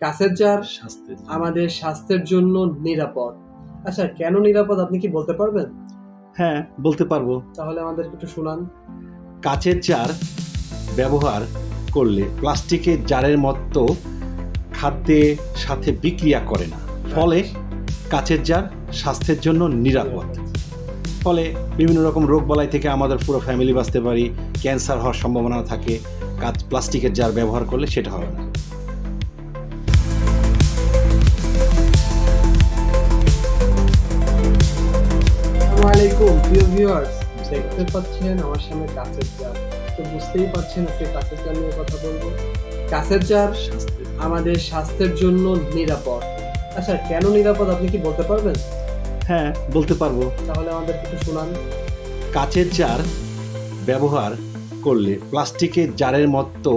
কাছের জার আমাদের স্বাস্থ্যের জন্য নিরাপদ। আচ্ছা কেন নিরাপদ আপনি কি বলতে পারবেন? হ্যাঁ বলতে পারব। তাহলে আমাদের একটু শোনান। কাচের জার ব্যবহার করলে প্লাস্টিকের জারের মতো খাদ্যের সাথে বিক্রিয়া করে না। ফলে কাচের জার স্বাস্থ্যের জন্য নিরাপদ। ফলে বিভিন্ন রকম রোগ বালাই থেকে আমাদের পুরো ফ্যামিলি বাঁচতে পারি। ক্যান্সার হওয়ার সম্ভাবনা থাকে। কাচ প্লাস্টিকের জার ব্যবহার করলে সেটা হবে না। আলাইকুম প্রিয় ভিউয়ার্স দেখতে পাচ্ছেন আমার সামনে কাছের জার তো বুঝতেই পারছেন আজকে কাছের জার নিয়ে কথা বলব। কাছের জার আমাদের স্বাস্থ্যের জন্য নিরাপদ। আচ্ছা কেন নিরাপদ আপনি কি বলতে পারবেন? হ্যাঁ বলতে পারব। তাহলে আমাদের একটু শোনান। কাচের জার ব্যবহার করলে প্লাস্টিকের জারের মতো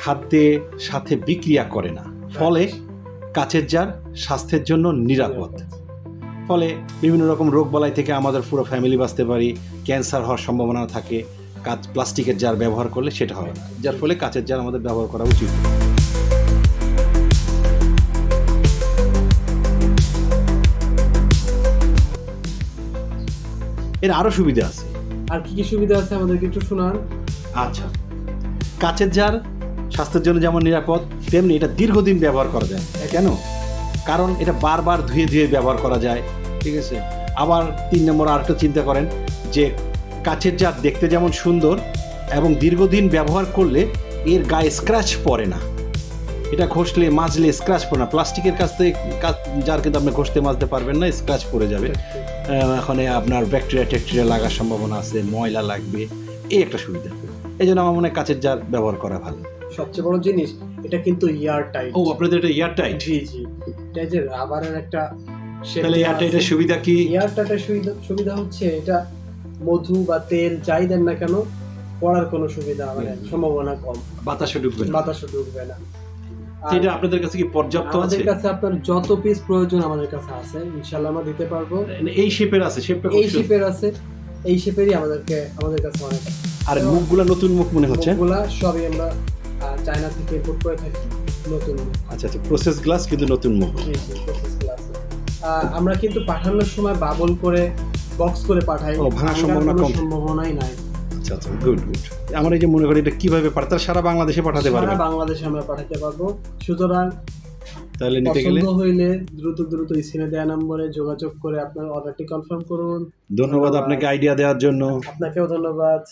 খাদ্যের সাথে বিক্রিয়া করে না। ফলে কাচের জার স্বাস্থ্যের জন্য নিরাপদ। ফলে বিভিন্ন রকম রোগ বালাই থেকে আমাদের পুরো ফ্যামিলি বাঁচতে পারি ক্যান্সার হওয়ার সম্ভাবনা থাকে কাচ প্লাস্টিকের জার ব্যবহার করলে সেটা হবে না। যার ফলে কাঁচের জার আমাদের ব্যবহার করা উচিত। এর আরও সুবিধা আছে। আর কি কি সুবিধা আছে আমাদেরকে একটু শোনান? আচ্ছা কাঁচের জার স্বাস্থ্যের জন্য যেমন নিরাপদ তেমনি এটা দীর্ঘদিন ব্যবহার করা যায়। কেন? কারণ এটা বারবার ধুয়ে ধুয়ে ব্যবহার করা যায় ঠিক আছে? আবার তিন নম্বর আরেকটা চিন্তা করেন যে কাচের জার দেখতে যেমন সুন্দর এবং দীর্ঘদিন ব্যবহার করলে এর গায়ে স্ক্র্যাচ পড়ে না। এটা ঘষলে মাজলে স্ক্র্যাচ পড়ে না। প্লাস্টিকের কাছ থেকে জার কিন্তু আপনি ঘষতে মাজতে পারবেন না স্ক্র্যাচ পড়ে যাবে। এখানে আপনার ব্যাকটেরিয়া ট্যাকটেরিয়া লাগার সম্ভাবনা আছে ময়লা লাগবে এই একটা সুবিধা। এই জন্য আমার মনে হয় কাচের জার ব্যবহার করা ভালো। সবচেয়ে বড় জিনিস এটা কিন্তু ইয়ার টাইট ও আপনাদের এটা এয়ার টাইট জি জি। এটা যে রাবারের একটা তাহলে সুবিধা কি? সুবিধা সুবিধা হচ্ছে এটা মধু বা তেল যাই দেন না কেন পড়ার কোনো সুবিধা মানে সম্ভাবনা কম। বাতাসে ঢুকবে না। বাতাসও ঢুকবে না। এটা আপনাদের কাছে কি পর্যাপ্ত আছে? আমাদের কাছে আপনার যত পিস প্রয়োজন আমাদের কাছে আছে ইনশাল্লাহ আমরা দিতে পারব। এই শেপের আছে শেপটা এই শেপের আছে এই শেপেরই আমাদেরকে আমাদের কাছে অনেক। আর মুখগুলো নতুন মুখ মনে হচ্ছে? মুখগুলা সবই আমরা চায়না থেকে ইম্পোর্ট করে থাকি। নতুন আচ্ছা আচ্ছা প্রসেস গ্লাস কিন্তু নতুন মুখ। আমরা কিন্তু পাঠানোর সময় বাবল করে বক্স করে পাঠাই। ভাঙার সম্ভাবনা কম। সম্ভাবনাই নাই। আচ্ছা আচ্ছা গুড গুড আমার এই যে মনে করি এটা কীভাবে পারে তারা সারা বাংলাদেশে পাঠাতে পারবে সারা বাংলাদেশে আমরা পাঠাতে পারব। সুতরাং তাহলে নিতে গেলে? হইলে দ্রুত দ্রুত স্ক্রিনে দেওয়া নম্বরে যোগাযোগ করে আপনার অর্ডারটি কনফার্ম করুন। ধন্যবাদ আপনাকে আইডিয়া দেওয়ার জন্য। আপনাকেও ধন্যবাদ।